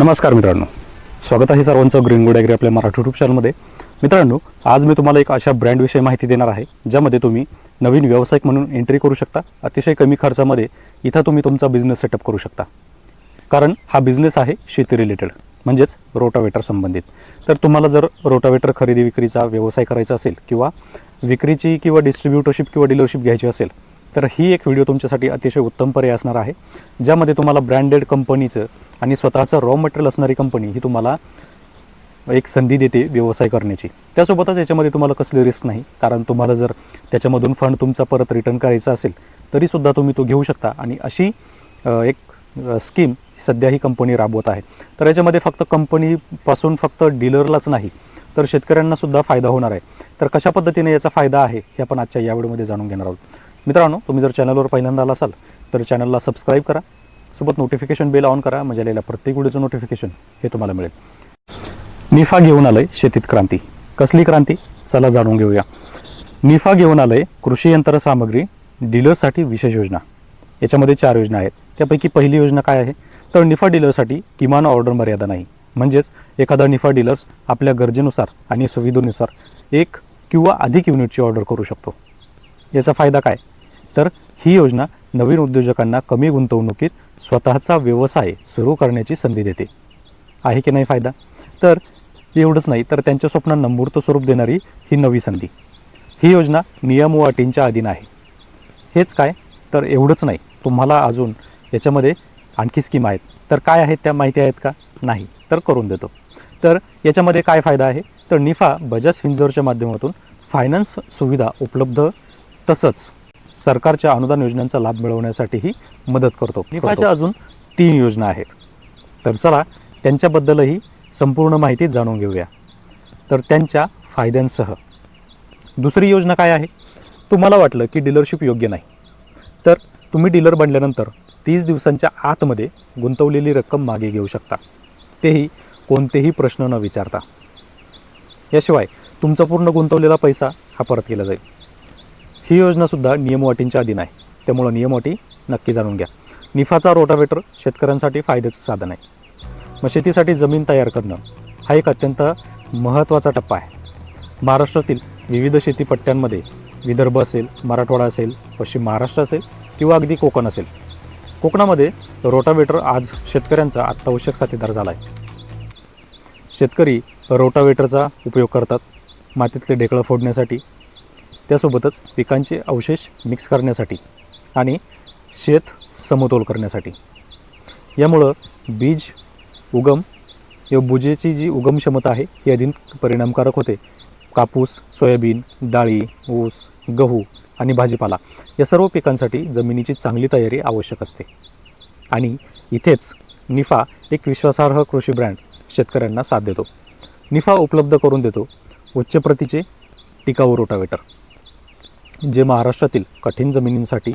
नमस्कार मित्रांनो. स्वागत आहे सर्वांचं ग्रीन गुड ॲग्री आपल्या मराठी यूट्यूब चॅनलमध्ये मित्रांनो आज मी तुम्हाला एक अशा ब्रँडविषयी माहिती देणार आहे ज्यामध्ये तुम्ही नवीन व्यावसायिक म्हणून एंट्री करू शकता. अतिशय कमी खर्चामध्ये इथं तुम्ही तुमचा बिझनेस सेटअप करू शकता. कारण हा बिझनेस आहे शेती रिलेटेड म्हणजेच रोटावेटर संबंधित. तर तुम्हाला जर रोटावेटर खरेदी विक्रीचा व्यवसाय करायचा असेल किंवा विक्रीची किंवा डिस्ट्रीब्युटरशिप किंवा डीलरशिप घ्यायची असेल तर ही एक व्हिडिओ तुमच्यासाठी अतिशय उत्तम पर्याय असणार आहे ज्यामध्ये तुम्हाला ब्रँडेड कंपनीचं आणि स्वतःचं रॉ मटेरियल असणारी कंपनी ही तुम्हाला एक संधी देते व्यवसाय करण्याची. त्यासोबतच याच्यामध्ये तुम्हाला कसली रिस्क नाही कारण तुम्हाला जर त्याच्यामधून फंड तुमचा परत रिटर्न करायचा असेल तरीसुद्धा तुम्ही तो घेऊ शकता. आणि अशी एक स्कीम सध्या ही कंपनी राबवत आहे. तर याच्यामध्ये फक्त कंपनीपासून फक्त डीलरलाच नाही तर शेतकऱ्यांनासुद्धा फायदा होणार आहे. तर कशा पद्धतीने याचा फायदा आहे हे आपण आजच्या या व्हिडिओमध्ये जाणून घेणार आहोत. मित्रांनो तुम्ही जर चॅनलवर पहिल्यांदा आला असाल तर चॅनलला सबस्क्राईब करा. सोबत नोटिफिकेशन बेल ऑन करा म्हणजे आलेल्या प्रत्येक व्हिडिओचं नोटिफिकेशन हे तुम्हाला मिळेल. निफा घेऊन आलंय शेतीत क्रांती. कसली क्रांती? चला जाणून घेऊया. निफा घेऊन आलंय कृषी यंत्रसामग्री डीलरसाठी विशेष योजना. याच्यामध्ये चार योजना आहेत. त्यापैकी पहिली योजना काय आहे? तर निफा डीलरसाठी किमान ऑर्डर मर्यादा नाही. म्हणजेच एखादा निफा डीलर्स आपल्या गरजेनुसार आणि सुविधेनुसार एक किंवा अधिक युनिटची ऑर्डर करू शकतो. याचा फायदा काय? तर ही योजना नवीन उद्योजकांना कमी गुंतवणुकीत स्वतःचा व्यवसाय सुरू करण्याची संधी देते. आहे की नाही फायदा? तर एवढंच नाही तर त्यांच्या स्वप्नांना मूर्त स्वरूप देणारी ही नवी संधी. ही योजना नियम व अटींच्या अधीन आहे. हेच काय? तर एवढंच नाही. तुम्हाला अजून याच्यामध्ये आणखी स्कीम आहेत. तर काय आहेत? त्या माहिती आहेत का? नाही. तर करून देतो. तर याच्यामध्ये काय फायदा आहे? तर निफा बजाज फिंजरच्या माध्यमातून फायनान्स सुविधा उपलब्ध तसंच सरकारच्या अनुदान योजनांचा लाभ मिळवण्यासाठीही मदत करतो. निफाच्या अजून तीन योजना आहेत. तर चला त्यांच्याबद्दलही संपूर्ण माहिती जाणून घेऊया. तर त्यांच्या फायद्यांसह. दुसरी योजना काय आहे? तुम्हाला वाटलं की डीलरशिप योग्य नाही. तर तुम्ही डीलर बनल्यानंतर तीस दिवसांच्या आतमध्ये गुंतवलेली रक्कम मागे घेऊ शकता. तेही कोणतेही प्रश्न न विचारता. याशिवाय तुमचा पूर्ण गुंतवलेला पैसा हा परत केला जाईल. ही योजनासुद्धा नियम अटींच्या अधीन आहे. त्यामुळं नियम अटी नक्की जाणून घ्या. निफाचा रोटावेटर शेतकऱ्यांसाठी फायद्याचं साधन आहे. मग शेतीसाठी जमीन तयार करणं हा एक अत्यंत महत्त्वाचा टप्पा आहे. महाराष्ट्रातील विविध शेतीपट्ट्यांमध्ये विदर्भ असेल मराठवाडा असेल पश्चिम महाराष्ट्र असेल किंवा अगदी कोकण असेल कोकणामध्ये रोटावेटर आज शेतकऱ्यांचा अत्यावश्यक साथीदार झाला आहे शेतकरी रोटावेटरचा उपयोग करतात. मातीतले ढेकळं फोडण्यासाठी त्यासोबतच पिकांचे अवशेष मिक्स करण्यासाठी आणि शेत समतोल करण्यासाठी. यामुळं बीज उगम किंवा बुजेची जी उगम क्षमता आहे ही अधिक परिणामकारक होते. कापूस सोयाबीन डाळी ऊस गहू आणि भाजीपाला या सर्व पिकांसाठी जमिनीची चांगली तयारी आवश्यक असते. आणि इथेच निफा एक विश्वासार्ह कृषी ब्रँड शेतकऱ्यांना साथ देतो. निफा उपलब्ध करून देतो उच्च प्रतीचे टिकाऊ रोटावेटर. जे महाराष्ट्रातील कठीण जमिनींसाठी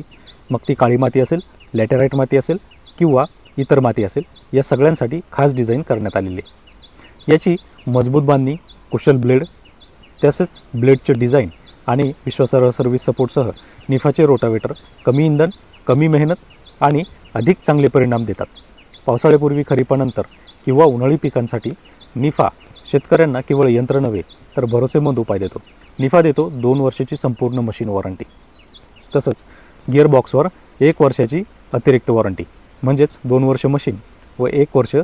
मग ती काळी माती असेल लॅटेराईट माती असेल किंवा इतर माती असेल या सगळ्यांसाठी खास डिझाईन करण्यात आलेली आहे. याची मजबूत बांधणी कुशल ब्लेड तसेच ब्लेडचे डिझाईन आणि विश्वासार्ह सर्व्हिस सपोर्टसह निफाचे रोटावेटर कमी इंधन कमी मेहनत आणि अधिक चांगले परिणाम देतात. पावसाळ्यापूर्वी खरीपानंतर किंवा उन्हाळी पिकांसाठी निफा शेतकऱ्यांना केवळ यंत्र नव्हे तर भरोसेमंद उपाय देतो. निफा देतो दोन वर्षाची संपूर्ण मशीन वॉरंटी. तसंच गिअरबॉक्सवर एक वर्षाची अतिरिक्त वॉरंटी म्हणजेच दोन वर्ष मशीन व एक वर्ष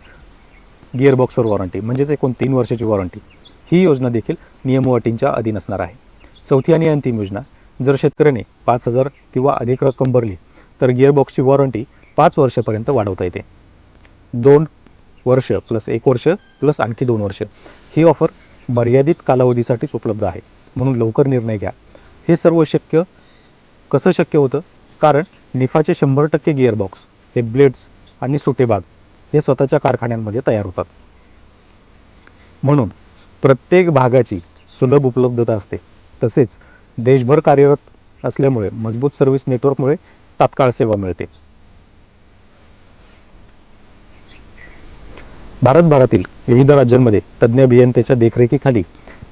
गिअरबॉक्सवर वॉरंटी म्हणजेच एकूण तीन वर्षाची वॉरंटी. ही योजना देखील नियम व अटींच्या अधीन असणार आहे. चौथी आणि अंतिम योजना जर शेतकऱ्याने पाच हजार किंवा अधिक रक्कम भरली तर गिअरबॉक्सची वॉरंटी पाच वर्षापर्यंत वाढवता येते. दोन वर्ष प्लस एक वर्ष प्लस आणखी दोन वर्ष. ही ऑफर मर्यादित कालावधीसाठीच उपलब्ध आहे. म्हणून लवकर निर्णय घ्या. हे सर्व शक्य कसं शक्य होतं? कारण निफाचे शंभर टक्के गिअरबॉक्स हे ब्लेड्स आणि सुटे भाग हे स्वतःच्या कारखान्यांमध्ये तयार होतात. म्हणून प्रत्येक भागाची सुलभ उपलब्धता असते. तसेच देशभर कार्यरत असल्यामुळे मजबूत सर्व्हिस नेटवर्कमुळे तात्काळ सेवा मिळते. भारतभरातील विविध राज्यांमध्ये तज्ज्ञ अभियंत्याच्या देखरेखीखाली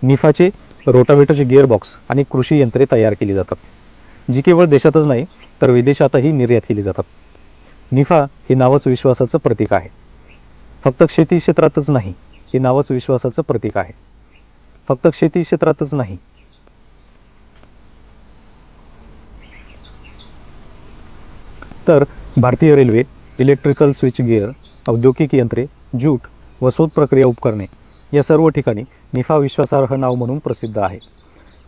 निफाचे रोटावेटरचे गिअरबॉक्स आणि कृषी यंत्रे तयार केली जातात. जी केवळ देशातच नाही तर विदेशातही निर्यात केली जातात. निफा हे नावच विश्वासाचं प्रतीक आहे. फक्त शेती क्षेत्रातच नाही हे नावच विश्वासाचं प्रतीक आहे. फक्त शेती क्षेत्रातच नाही. तर भारतीय रेल्वे इलेक्ट्रिकल स्विच गिअर औद्योगिक यंत्रे जूट व शोध प्रक्रिया उपकरणे या सर्व ठिकाणी निफा विश्वासार्ह नाव म्हणून प्रसिद्ध आहे.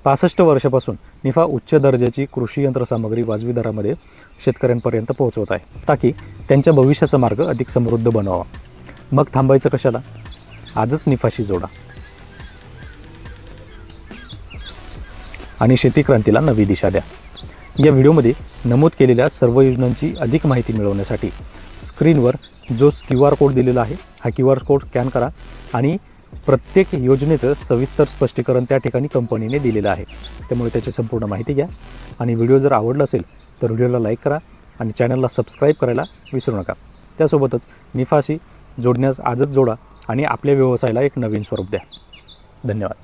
पासष्ट वर्षापासून निफा उच्च दर्जाची कृषी यंत्रसामग्री वाजवी दरामध्ये शेतकऱ्यांपर्यंत पोहोचवत आहे. ताकी त्यांच्या भविष्याचा मार्ग अधिक समृद्ध बनवावा. मग थांबायचं कशाला? आजच निफाशी जोडा. आणि शेती क्रांतीला नवी दिशा द्या. या व्हिडिओमध्ये नमूद केलेल्या सर्व योजनांची अधिक माहिती मिळवण्यासाठी स्क्रीनवर जो क्यू आर कोड दिलेला आहे हा क्यू आर कोड स्कॅन करा आणि प्रत्येक योजनेचं सविस्तर स्पष्टीकरण त्या ठिकाणी कंपनीने दिलेलं आहे. त्यामुळे त्याची संपूर्ण माहिती घ्या. आणि व्हिडिओ जर आवडला असेल तर व्हिडिओला लाईक करा आणि चॅनलला सबस्क्राईब करायला विसरू नका. त्यासोबतच निफाशी जोडण्यास आजच जोडा आणि आपल्या व्यवसायाला एक नवीन स्वरूप द्या. धन्यवाद.